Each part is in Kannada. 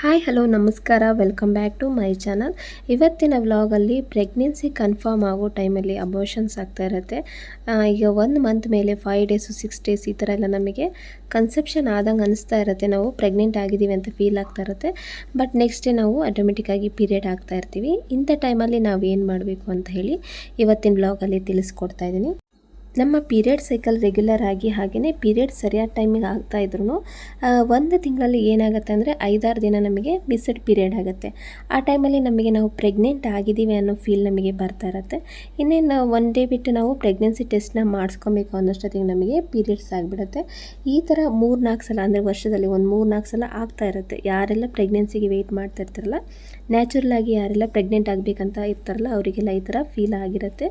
ಹಾಯ್ ಹಲೋ ನಮಸ್ಕಾರ. Welcome back to my channel ಇವತ್ತಿನ ವ್ಲಾಗಲ್ಲಿ ಪ್ರೆಗ್ನೆನ್ಸಿ ಕನ್ಫರ್ಮ್ ಆಗೋ ಟೈಮಲ್ಲಿ ಅಬೋಷನ್ಸ್ ಆಗ್ತಾ ಇರುತ್ತೆ. ಈಗ ಒಂದು ಮಂತ್ ಮೇಲೆ ಫೈವ್ ಡೇಸು ಸಿಕ್ಸ್ ಡೇಸ್ ಈ ಥರ ಎಲ್ಲ ನಮಗೆ ಕನ್ಸೆಪ್ಷನ್ ಆದಂಗೆ ಅನಿಸ್ತಾ ಇರುತ್ತೆ. ನಾವು ಪ್ರೆಗ್ನೆಂಟ್ ಆಗಿದ್ದೀವಿ ಅಂತ ಫೀಲ್ ಆಗ್ತಾ ಇರುತ್ತೆ. ಬಟ್ ನೆಕ್ಸ್ಟ್ ಡೇ ನಾವು ಆಟೋಮೆಟಿಕ್ಕಾಗಿ ಪೀರಿಯಡ್ ಆಗ್ತಾ ಇರ್ತೀವಿ. ಇಂಥ ಟೈಮಲ್ಲಿ ನಾವು ಏನು ಮಾಡಬೇಕು ಅಂತ ಹೇಳಿ ಇವತ್ತಿನ ವ್ಲಾಗಲ್ಲಿ ತಿಳಿಸ್ಕೊಡ್ತಾ ಇದ್ದೀನಿ. ನಮ್ಮ ಪೀರಿಯಡ್ ಸೈಕಲ್ ರೆಗ್ಯುಲರ್ ಆಗಿ ಹಾಗೆಯೇ ಪೀರಿಯಡ್ ಸರಿಯಾದ ಟೈಮಿಗೆ ಆಗ್ತಾ ಇದ್ರೂ ಒಂದು ತಿಂಗಳಲ್ಲಿ ಏನಾಗುತ್ತೆ ಅಂದರೆ ಐದಾರು ದಿನ ನಮಗೆ ಮಿಸ್ಡ್ ಪೀರಿಯಡ್ ಆಗುತ್ತೆ. ಆ ಟೈಮಲ್ಲಿ ನಮಗೆ ನಾವು ಪ್ರೆಗ್ನೆಂಟ್ ಆಗಿದ್ದೀವಿ ಅನ್ನೋ ಫೀಲ್ ನಮಗೆ ಬರ್ತಾ ಇರುತ್ತೆ. ಇನ್ನೇನು ಒನ್ ಡೇ ಬಿಟ್ಟು ನಾವು ಪ್ರೆಗ್ನೆನ್ಸಿ ಟೆಸ್ಟ್ನ ಮಾಡಿಸ್ಕೊಬೇಕು ಅನ್ನೋಷ್ಟೊತ್ತಿಗೆ ನಮಗೆ ಪೀರಿಯಡ್ಸ್ ಆಗಿಬಿಡುತ್ತೆ. ಈ ಥರ ಮೂರು ನಾಲ್ಕು ಸಲ ಅಂದರೆ ವರ್ಷದಲ್ಲಿ ಒಂದು ಮೂರು ನಾಲ್ಕು ಸಲ ಆಗ್ತಾ ಇರುತ್ತೆ. ಯಾರೆಲ್ಲ ಪ್ರೆಗ್ನೆನ್ಸಿಗೆ ವೆಯ್ಟ್ ಮಾಡ್ತಾ ಇರ್ತಾರಲ್ಲ, ನ್ಯಾಚುರಲ್ ಆಗಿ ಯಾರೆಲ್ಲ ಪ್ರೆಗ್ನೆಂಟ್ ಆಗಬೇಕಂತ ಇರ್ತಾರಲ್ಲ, ಅವರಿಗೆಲ್ಲ ಈ ಥರ ಫೀಲ್ ಆಗಿರುತ್ತೆ.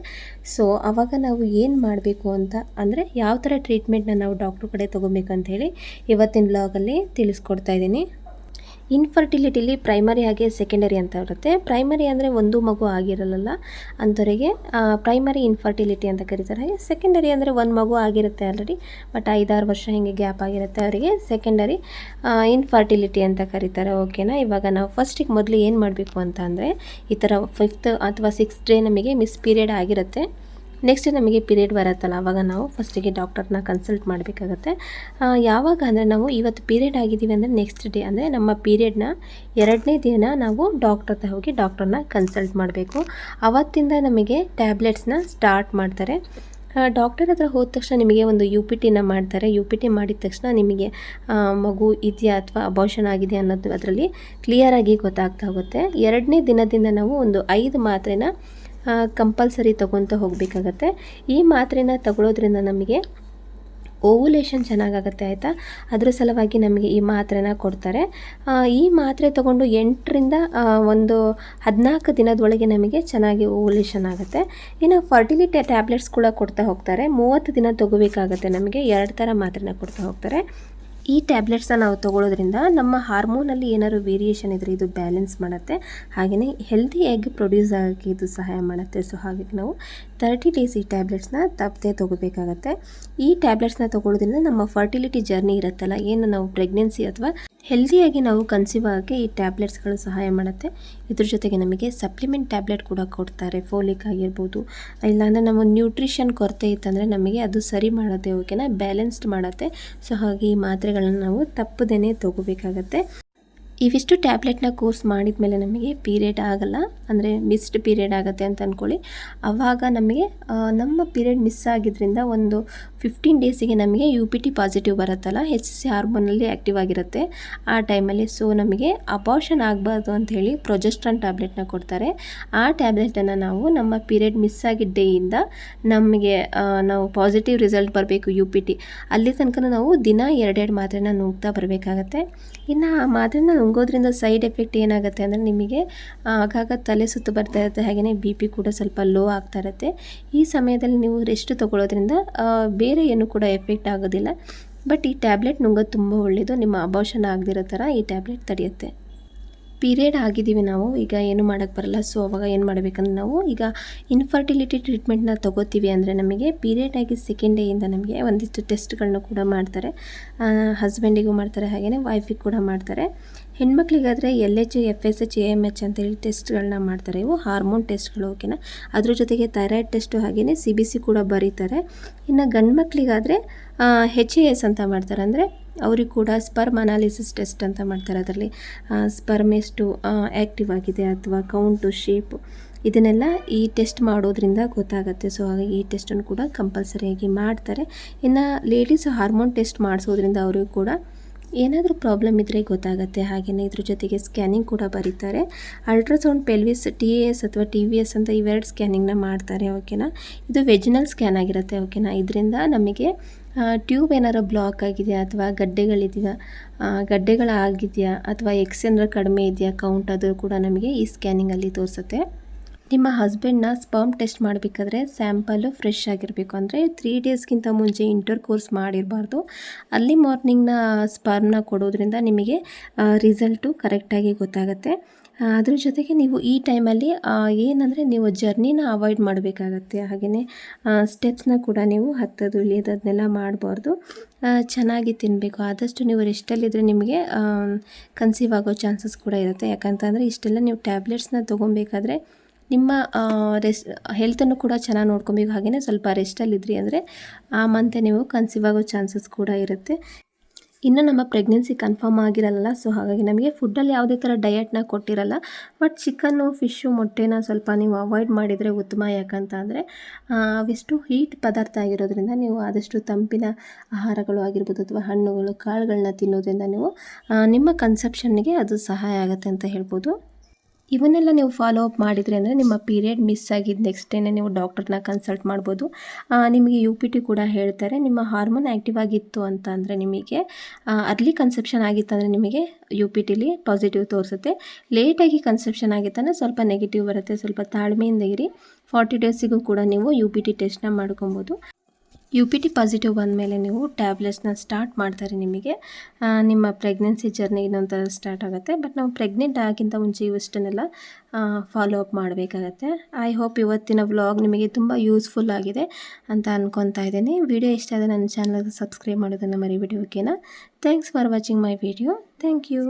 ಸೊ, ಅವಾಗ ನಾವು ಏನು ಮಾಡಬೇಕು ಅಂತ. ಅಂದರೆ ಯಾವ ಥರ ಟ್ರೀಟ್ಮೆಂಟ್ನ ನಾವು ಡಾಕ್ಟ್ರ್ ಕಡೆ ತೊಗೋಬೇಕು ಹೇಳಿ ಇವತ್ತಿನ ಬ್ಲಾಗಲ್ಲಿ ತಿಳಿಸ್ಕೊಡ್ತಾ ಇದ್ದೀನಿ. ಇನ್ಫರ್ಟಿಲಿಟಿಲಿ ಪ್ರೈಮರಿ ಹಾಗೆ ಸೆಕೆಂಡರಿ ಅಂತ ಇರುತ್ತೆ ಪ್ರೈಮರಿ ಅಂದರೆ ಒಂದು ಮಗು ಆಗಿರಲ್ಲ ಅಂಥವರಿಗೆ ಪ್ರೈಮರಿ ಇನ್ಫರ್ಟಿಲಿಟಿ ಅಂತ ಕರೀತಾರೆ. ಹಾಗೆ ಸೆಕೆಂಡರಿ ಅಂದರೆ ಒಂದು ಮಗು ಆಗಿರುತ್ತೆ ಆಲ್ರೆಡಿ ಬಟ್ ಐದಾರು ವರ್ಷ ಹಿಂಗೆ ಗ್ಯಾಪ್ ಆಗಿರುತ್ತೆ ಅವರಿಗೆ. ಸೆಕೆಂಡರಿ ಇನ್ಫರ್ಟಿಲಿಟಿ ಅಂತ ಕರೀತಾರೆ ಓಕೆನಾ ಇವಾಗ ನಾವು ಫಸ್ಟಿಗೆ ಮೊದಲು ಏನು ಮಾಡಬೇಕು ಅಂತ ಅಂದರೆ, ಈ ಥರ ಫಿಫ್ತ್ ಅಥವಾ ಸಿಕ್ಸ್ತ್ ಡೇ ನಮಗೆ ಮಿಸ್ ಪೀರಿಯಡ್ ಆಗಿರುತ್ತೆ. ನೆಕ್ಸ್ಟ್ ನಮಗೆ ಪೀರಿಯಡ್ ಬರುತ್ತಲ್ಲ ಆವಾಗ ನಾವು ಫಸ್ಟಿಗೆ ಡಾಕ್ಟರ್ನ ಕನ್ಸಲ್ಟ್ ಮಾಡಬೇಕಾಗತ್ತೆ. ಯಾವಾಗ ಅಂದರೆ ನಾವು ಇವತ್ತು ಪೀರಿಯಡ್ ಆಗಿದ್ದೀವಿ ಅಂದರೆ ನೆಕ್ಸ್ಟ್ ಡೇ ಅಂದರೆ ನಮ್ಮ ಪೀರಿಯಡ್ನ ಎರಡನೇ ದಿನ ನಾವು ಡಾಕ್ಟರ್ ಹತ್ರ ಹೋಗಿ ಡಾಕ್ಟರ್ನ ಕನ್ಸಲ್ಟ್ ಮಾಡಬೇಕು. ಅವತ್ತಿಂದ ನಮಗೆ ಟ್ಯಾಬ್ಲೆಟ್ಸ್ನ ಸ್ಟಾರ್ಟ್ ಮಾಡ್ತಾರೆ. ಡಾಕ್ಟರ್ ಹತ್ರ ಹೋದ ತಕ್ಷಣ ನಿಮಗೆ ಒಂದು ಯು ಪಿ ಟಿನ ಮಾಡ್ತಾರೆ. ಯು ಪಿ ಟಿ ಮಾಡಿದ ತಕ್ಷಣ ನಿಮಗೆ ಮಗು ಇದೆಯಾ ಅಥವಾ ಅಬಾರ್ಷನ್ ಆಗಿದೆ ಅನ್ನೋದು ಅದರಲ್ಲಿ ಕ್ಲಿಯರಾಗಿ ಗೊತ್ತಾಗ್ತಾ ಹೋಗುತ್ತೆ. ಎರಡನೇ ದಿನದಿಂದ ನಾವು ಒಂದು ಐದು ಮಾತ್ರೆನ ಕಂಪಲ್ಸರಿ ತೊಗೊತ ಹೋಗಬೇಕಾಗತ್ತೆ. ಈ ಮಾತ್ರೆನ ತಗೊಳ್ಳೋದ್ರಿಂದ ನಮಗೆ ಓವುಲೇಷನ್ ಚೆನ್ನಾಗಾಗತ್ತೆ ಆಯಿತಾ? ಅದರ ಸಲುವಾಗಿ ನಮಗೆ ಈ ಮಾತ್ರೆನ ಕೊಡ್ತಾರೆ. ಈ ಮಾತ್ರೆ ತಗೊಂಡು ಎಂಟರಿಂದ ಒಂದು ಹದಿನಾಲ್ಕು ದಿನದೊಳಗೆ ನಮಗೆ ಚೆನ್ನಾಗಿ ಓವುಲೇಷನ್ ಆಗುತ್ತೆ. ಇನ್ನು ಫರ್ಟಿಲಿಟಿ ಟ್ಯಾಬ್ಲೆಟ್ಸ್ ಕೂಡ ಕೊಡ್ತಾ ಹೋಗ್ತಾರೆ. ಮೂವತ್ತು ದಿನ ತಗೋಬೇಕಾಗತ್ತೆ ನಮಗೆ. ಎರಡು ಥರ ಮಾತ್ರೆನ ಕೊಡ್ತಾ ಹೋಗ್ತಾರೆ. ಈ ಟ್ಯಾಬ್ಲೆಟ್ಸ್ನ ನಾವು ತೊಗೊಳ್ಳೋದ್ರಿಂದ ನಮ್ಮ ಹಾರ್ಮೋನಲ್ಲಿ ಏನಾದ್ರು ವೇರಿಯೇಷನ್ ಇದ್ದರೆ ಇದು ಬ್ಯಾಲೆನ್ಸ್ ಮಾಡುತ್ತೆ ಹಾಗೆಯೇ ಹೆಲ್ದಿ ಎಗ್ ಪ್ರೊಡ್ಯೂಸ್ ಆಗೋಕ್ಕೆ ಇದು ಸಹಾಯ ಮಾಡುತ್ತೆ. ಸೊ, ಹಾಗಾಗಿ ನಾವು ತರ್ಟಿ ಡೇಸ್ ಈ ಟ್ಯಾಬ್ಲೆಟ್ಸ್ನ ತಪ್ಪದೆ ತೊಗೋಬೇಕಾಗತ್ತೆ. ಈ ಟ್ಯಾಬ್ಲೆಟ್ಸ್ನ ತಗೊಳ್ಳೋದ್ರಿಂದ ನಮ್ಮ ಫರ್ಟಿಲಿಟಿ ಜರ್ನಿ ಇರುತ್ತಲ್ಲ, ಏನು ನಾವು ಪ್ರೆಗ್ನೆನ್ಸಿ ಅಥವಾ ಹೆಲ್ದಿಯಾಗಿ ನಾವು ಕನ್ಸೀವ್ ಆಗೋಕ್ಕೆ ಈ ಟ್ಯಾಬ್ಲೆಟ್ಸ್ಗಳು ಸಹಾಯ ಮಾಡುತ್ತೆ. ಇದ್ರ ಜೊತೆಗೆ ನಮಗೆ ಸಪ್ಲಿಮೆಂಟ್ ಟ್ಯಾಬ್ಲೆಟ್ ಕೂಡ ಕೊಡ್ತಾರೆ. ಫೋಲಿಕ್ ಆಗಿರ್ಬೋದು, ಇಲ್ಲಾಂದರೆ ನಮ್ಮ ನ್ಯೂಟ್ರಿಷನ್ ಕೊರತೆ ಇತ್ತಂದರೆ ನಮಗೆ ಅದು ಸರಿ ಮಾಡುತ್ತೆ ಓಕೆನಾ ಬ್ಯಾಲೆನ್ಸ್ಡ್ ಮಾಡುತ್ತೆ. ಸೊ ಹಾಗೆ ಈ ಮಾತ್ರೆಗಳನ್ನ ನಾವು ತಪ್ಪದೇ ತಗೋಬೇಕಾಗತ್ತೆ. ಇವಿಷ್ಟು ಟ್ಯಾಬ್ಲೆಟ್ನ ಕೋರ್ಸ್ ಮಾಡಿದ ಮೇಲೆ ನಮಗೆ ಪೀರಿಯಡ್ ಆಗಲ್ಲ, ಅಂದರೆ ಮಿಸ್ಡ್ ಪೀರಿಯಡ್ ಆಗುತ್ತೆ ಅಂತ ಅಂದ್ಕೊಳ್ಳಿ ಆವಾಗ ನಮಗೆ ನಮ್ಮ ಪೀರಿಯಡ್ ಮಿಸ್ ಆಗಿದ್ದರಿಂದ ಒಂದು ಫಿಫ್ಟೀನ್ ಡೇಸಿಗೆ ನಮಗೆ ಯು ಪಿ ಟಿ ಪಾಸಿಟಿವ್ ಬರುತ್ತಲ್ಲ ಎಚ್ ಸಿ ಹಾರ್ಮೋನಲ್ಲಿ ಆ್ಯಕ್ಟಿವ್ ಆಗಿರುತ್ತೆ. ಆ ಟೈಮಲ್ಲಿ ಸೊ ನಮಗೆ ಅಪಾರ್ಷನ್ ಆಗಬಾರ್ದು ಅಂತ ಹೇಳಿ ಪ್ರೊಜೆಸ್ಟ್ರಾನ್ ಟ್ಯಾಬ್ಲೆಟ್ನ ಕೊಡ್ತಾರೆ. ಆ ಟ್ಯಾಬ್ಲೆಟನ್ನು ನಾವು ನಮ್ಮ ಪೀರಿಯಡ್ ಮಿಸ್ ಆಗಿದ್ದ ಡೇಯಿಂದ ನಮಗೆ ನಾವು ಪಾಸಿಟಿವ್ ರಿಸಲ್ಟ್ ಬರಬೇಕು ಯು ಪಿ ಟಿ ಅಲ್ಲಿ ತನಕ ನಾವು ದಿನ ಎರಡೆರಡು ಮಾತ್ರೆನ ನುಗ್ತಾ ಬರಬೇಕಾಗತ್ತೆ. ಇನ್ನು ಆ ಮಾತ್ರೆನ ನುಂಗೋದ್ರಿಂದ ಸೈಡ್ ಎಫೆಕ್ಟ್ ಏನಾಗುತ್ತೆ ಅಂದರೆ ನಿಮಗೆ ಆಗಾಗ ತಲೆ ಸುತ್ತು ಬರ್ತಾ ಇರುತ್ತೆ ಹಾಗೆಯೇ ಬಿ ಪಿ ಕೂಡ ಸ್ವಲ್ಪ ಲೋ ಆಗ್ತಾ ಇರುತ್ತೆ. ಈ ಸಮಯದಲ್ಲಿ ನೀವು ರೆಸ್ಟ್ ತೊಗೊಳ್ಳೋದ್ರಿಂದ ಬೇರೆ ಏನು ಕೂಡ ಎಫೆಕ್ಟ್ ಆಗೋದಿಲ್ಲ. ಬಟ್ ಈ ಟ್ಯಾಬ್ಲೆಟ್ ನುಂಗೋದು ತುಂಬ ಒಳ್ಳೆಯದು ನಿಮ್ಮ ಅಬಾರ್ಷನ್ ಆಗದಿರೋ ಥರ ಈ ಟ್ಯಾಬ್ಲೆಟ್ ತಡೆಯುತ್ತೆ. ಪೀರಿಯಡ್ ಆಗಿದ್ದೀವಿ ನಾವು. ಈಗ ಏನು ಮಾಡೋಕ್ಕೆ ಬರಲ್ಲ. ಸೊ ಅವಾಗ ಏನು ಮಾಡಬೇಕಂದ್ರೆ ನಾವು ಈಗ ಇನ್ಫರ್ಟಿಲಿಟಿ ಟ್ರೀಟ್ಮೆಂಟ್ನ ತಗೋತೀವಿ ಅಂದರೆ ನಮಗೆ ಪೀರಿಯಡ್ ಆಗಿ ಸೆಕೆಂಡ್ ಡೇಯಿಂದ ನಮಗೆ ಒಂದಿಷ್ಟು ಟೆಸ್ಟ್ಗಳನ್ನ ಕೂಡ ಮಾಡ್ತಾರೆ. ಹಸ್ಬೆಂಡಿಗೂ ಮಾಡ್ತಾರೆ ಹಾಗೆಯೇ ವೈಫಿಗೆ ಕೂಡ ಮಾಡ್ತಾರೆ. ಹೆಣ್ಮಕ್ಳಿಗಾದರೆ L H F S H A M H ಅಂತೇಳಿ ಟೆಸ್ಟ್ಗಳನ್ನ ಮಾಡ್ತಾರೆ. ಇವು ಹಾರ್ಮೋನ್ ಟೆಸ್ಟ್ಗಳು ಓಕೆನಾ ಅದ್ರ ಜೊತೆಗೆ ಥೈರಾಯ್ಡ್ ಟೆಸ್ಟು ಹಾಗೆಯೇ ಸಿ ಬಿ ಸಿ ಕೂಡ ಬರೀತಾರೆ. ಇನ್ನು ಗಂಡು ಮಕ್ಕಳಿಗಾದರೆ ಹೆಚ್ ಎ ಎಸ್ ಅಂತ ಮಾಡ್ತಾರೆ. ಅಂದರೆ ಅವ್ರಿಗೆ ಕೂಡ ಸ್ಪರ್ಮ್ ಅನಾಲಿಸಿಸ್ ಟೆಸ್ಟ್ ಅಂತ ಮಾಡ್ತಾರೆ ಅದರಲ್ಲಿ. ಸ್ಪರ್ಮ್ ಎಷ್ಟು ಆ್ಯಕ್ಟಿವ್ ಆಗಿದೆ ಅಥವಾ ಕೌಂಟು ಶೇಪ್ ಇದನ್ನೆಲ್ಲ ಈ ಟೆಸ್ಟ್ ಮಾಡೋದ್ರಿಂದ ಗೊತ್ತಾಗುತ್ತೆ. ಸೊ ಹಾಗಾಗಿ ಈ ಟೆಸ್ಟನ್ನು ಕೂಡ ಕಂಪಲ್ಸರಿಯಾಗಿ ಮಾಡ್ತಾರೆ. ಇನ್ನು ಲೇಡೀಸ್ ಹಾರ್ಮೋನ್ ಟೆಸ್ಟ್ ಮಾಡಿಸೋದ್ರಿಂದ ಅವರಿಗೂ ಕೂಡ ಏನಾದರೂ ಪ್ರಾಬ್ಲಮ್ ಇದ್ದರೆ ಗೊತ್ತಾಗುತ್ತೆ. ಹಾಗೆಯೇ ಇದ್ರ ಜೊತೆಗೆ ಸ್ಕ್ಯಾನಿಂಗ್ ಕೂಡ ಬರೀತಾರೆ. Ultrasound pelvis T A S ಅಥವಾ ಟಿ ವಿ ಎಸ್ ಅಂತ ಇವೆರಡು ಸ್ಕ್ಯಾನಿಂಗ್ನ ಮಾಡ್ತಾರೆ. ಓಕೆನಾ ಇದು ವೆಜಿನಲ್ ಸ್ಕ್ಯಾನ್ ಆಗಿರುತ್ತೆ. ಓಕೆನಾ ಇದರಿಂದ ನಮಗೆ ಟ್ಯೂಬ್ ಏನಾದ್ರು ಬ್ಲಾಕ್ ಆಗಿದೆಯಾ ಅಥವಾ ಗಡ್ಡೆಗಳಿದೆಯಾ? ಗಡ್ಡೆಗಳಾಗಿದೆಯಾ ಅಥವಾ ಎಕ್ಸ್ ಏನಾದ್ರು ಕಡಿಮೆ ಇದೆಯಾ? ಕೌಂಟ್ ಅದು ಕೂಡ ನಮಗೆ ಈ ಸ್ಕ್ಯಾನಿಂಗಲ್ಲಿ ತೋರಿಸುತ್ತೆ. ನಿಮ್ಮ ಹಸ್ಬೆಂಡ್ನ ಸ್ಪರ್ಮ್ ಟೆಸ್ಟ್ ಮಾಡಬೇಕಾದ್ರೆ ಸ್ಯಾಂಪಲ್ಲು ಫ್ರೆಶ್ ಆಗಿರಬೇಕು. ಅಂದರೆ ತ್ರೀ ಡೇಸ್ಗಿಂತ ಮುಂಚೆ ಇಂಟರ್ ಕೋರ್ಸ್ ಮಾಡಿರಬಾರ್ದು. ಅಲ್ಲಿ ಮಾರ್ನಿಂಗ್ನ ಸ್ಪರ್ಮ್ನ ಕೊಡೋದ್ರಿಂದ ನಿಮಗೆ ರಿಸಲ್ಟು ಕರೆಕ್ಟಾಗಿ ಗೊತ್ತಾಗುತ್ತೆ. ಅದ್ರ ಜೊತೆಗೆ ನೀವು ಈ ಟೈಮಲ್ಲಿ ಏನಂದರೆ ನೀವು ಜರ್ನಿನ ಅವಾಯ್ಡ್ ಮಾಡಬೇಕಾಗತ್ತೆ. ಹಾಗೆಯೇ ಸ್ಟೆಪ್ಸ್ನ ಕೂಡ ನೀವು ಹತ್ತೋದು, ಇಳಿಯೋದನ್ನೆಲ್ಲ ಮಾಡಬಾರ್ದು. ಚೆನ್ನಾಗಿ ತಿನ್ನಬೇಕು ಆದಷ್ಟು ನೀವು ರೆಸ್ಟಲ್ಲಿದ್ದರೆ ನಿಮಗೆ ಕನ್ಸೀವ್ ಆಗೋ ಚಾನ್ಸಸ್ ಕೂಡ ಇರುತ್ತೆ. ಯಾಕಂತಂದರೆ ಇಷ್ಟೆಲ್ಲ ನೀವು ಟ್ಯಾಬ್ಲೆಟ್ಸ್ನ ತೊಗೊಬೇಕಾದ್ರೆ ನಿಮ್ಮ ರೆಸ್, ಹೆಲ್ತನ್ನು ಕೂಡ ಚೆನ್ನಾಗಿ ನೋಡ್ಕೊಬೇಕು. ಹಾಗೆಯೇ ಸ್ವಲ್ಪ ರೆಸ್ಟಲ್ಲಿದ್ರಿ ಅಂದರೆ ಆ ಮಂತೆ ನೀವು ಕನ್ಸೀವ್ ಆಗೋ ಚಾನ್ಸಸ್ ಕೂಡ ಇರುತ್ತೆ. ಇನ್ನು ನಮ್ಮ ಪ್ರೆಗ್ನೆನ್ಸಿ ಕನ್ಫರ್ಮ್ ಆಗಿರಲ್ಲ ಸೊ ಹಾಗಾಗಿ ನಮಗೆ ಫುಡ್ಡಲ್ಲಿ ಯಾವುದೇ ಥರ ಡಯಟ್ನ ಕೊಟ್ಟಿರಲ್ಲ. ಬಟ್ ಚಿಕನ್ನು ಫಿಶ್ಶು ಮೊಟ್ಟೆನ ಸ್ವಲ್ಪ ನೀವು ಅವಾಯ್ಡ್ ಮಾಡಿದರೆ ಉತ್ತಮ. ಯಾಕಂತ ಅಂದರೆ ಅವೆಷ್ಟು ಹೀಟ್ ಪದಾರ್ಥ ಆಗಿರೋದ್ರಿಂದ ನೀವು ಆದಷ್ಟು ತಂಪಿನ ಆಹಾರಗಳು ಆಗಿರ್ಬೋದು ಅಥವಾ ಹಣ್ಣುಗಳು ಕಾಳುಗಳನ್ನ ತಿನ್ನೋದ್ರಿಂದ ನೀವು ನಿಮ್ಮ ಕನ್ಸೆಪ್ಷನ್ನಿಗೆ ಅದು ಸಹಾಯ ಆಗುತ್ತೆ ಅಂತ ಹೇಳ್ಬೋದು. ಇವನ್ನೆಲ್ಲ ನೀವು ಫಾಲೋ ಅಪ್ ಮಾಡಿದರೆ ಅಂದರೆ ನಿಮ್ಮ ಪೀರಿಯಡ್ ಮಿಸ್ ಆಗಿದ್ದು ನೆಕ್ಸ್ಟ್ ಡೇನೇ ನೀವು ಡಾಕ್ಟರ್ನ ಕನ್ಸಲ್ಟ್ ಮಾಡ್ಬೋದು. ನಿಮಗೆ ಯು ಪಿ ಟಿ ಕೂಡ ಹೇಳ್ತಾರೆ. ನಿಮ್ಮ ಹಾರ್ಮೋನ್ ಆ್ಯಕ್ಟಿವ್ ಆಗಿತ್ತು ಅಂತ ಅಂದರೆ ನಿಮಗೆ ಅರ್ಲಿ ಕನ್ಸೆಪ್ಷನ್ ಆಗಿತ್ತಂದರೆ ನಿಮಗೆ ಯು ಪಿ ಟಿಲಿ ಪಾಸಿಟಿವ್ ತೋರಿಸುತ್ತೆ. ಲೇಟಾಗಿ ಕನ್ಸೆಪ್ಷನ್ ಆಗಿತ್ತಂದರೆ ಸ್ವಲ್ಪ ನೆಗೆಟಿವ್ ಬರುತ್ತೆ. ಸ್ವಲ್ಪ ತಾಳ್ಮೆಯಿಂದ ಇರಿ. ಫಾರ್ಟಿ ಡೇಸಿಗೂ ಕೂಡ ನೀವು ಯು ಪಿ ಟಿ ಟೆಸ್ಟ್ನ ಮಾಡ್ಕೊಬೋದು. ಯು ಪಿ ಟಿ ಪಾಸಿಟಿವ್ ಬಂದಮೇಲೆ ನೀವು ಟ್ಯಾಬ್ಲೆಟ್ಸ್ನ ಸ್ಟಾರ್ಟ್ ಮಾಡ್ತಾರೆ ನಿಮಗೆ. ನಿಮ್ಮ ಪ್ರೆಗ್ನೆನ್ಸಿ ಜರ್ನಿ ಇನ್ನೊಂಥರ ಸ್ಟಾರ್ಟ್ ಆಗುತ್ತೆ. ಬಟ್ ನಾವು ಪ್ರೆಗ್ನೆಂಟ್ ಆಗಿಂತ ಮುಂಚೆ ಇವಷ್ಟನ್ನೆಲ್ಲ ಫಾಲೋ ಅಪ್ ಮಾಡಬೇಕಾಗತ್ತೆ. ಐ ಹೋಪ್ ಇವತ್ತಿನ ವ್ಲಾಗ್ ನಿಮಗೆ ತುಂಬ ಯೂಸ್ಫುಲ್ ಆಗಿದೆ ಅಂತ ಅಂದ್ಕೊತಾ ಇದ್ದೀನಿ. ವಿಡಿಯೋ ಇಷ್ಟ ಆದರೆ ನನ್ನ ಚಾನಲ್ಗೆ ಸಬ್ಸ್ಕ್ರೈಬ್ ಮಾಡೋದನ್ನು ಮರಿಬಿಡಿ ಓಕೆನಾ thanks for watching my video thank you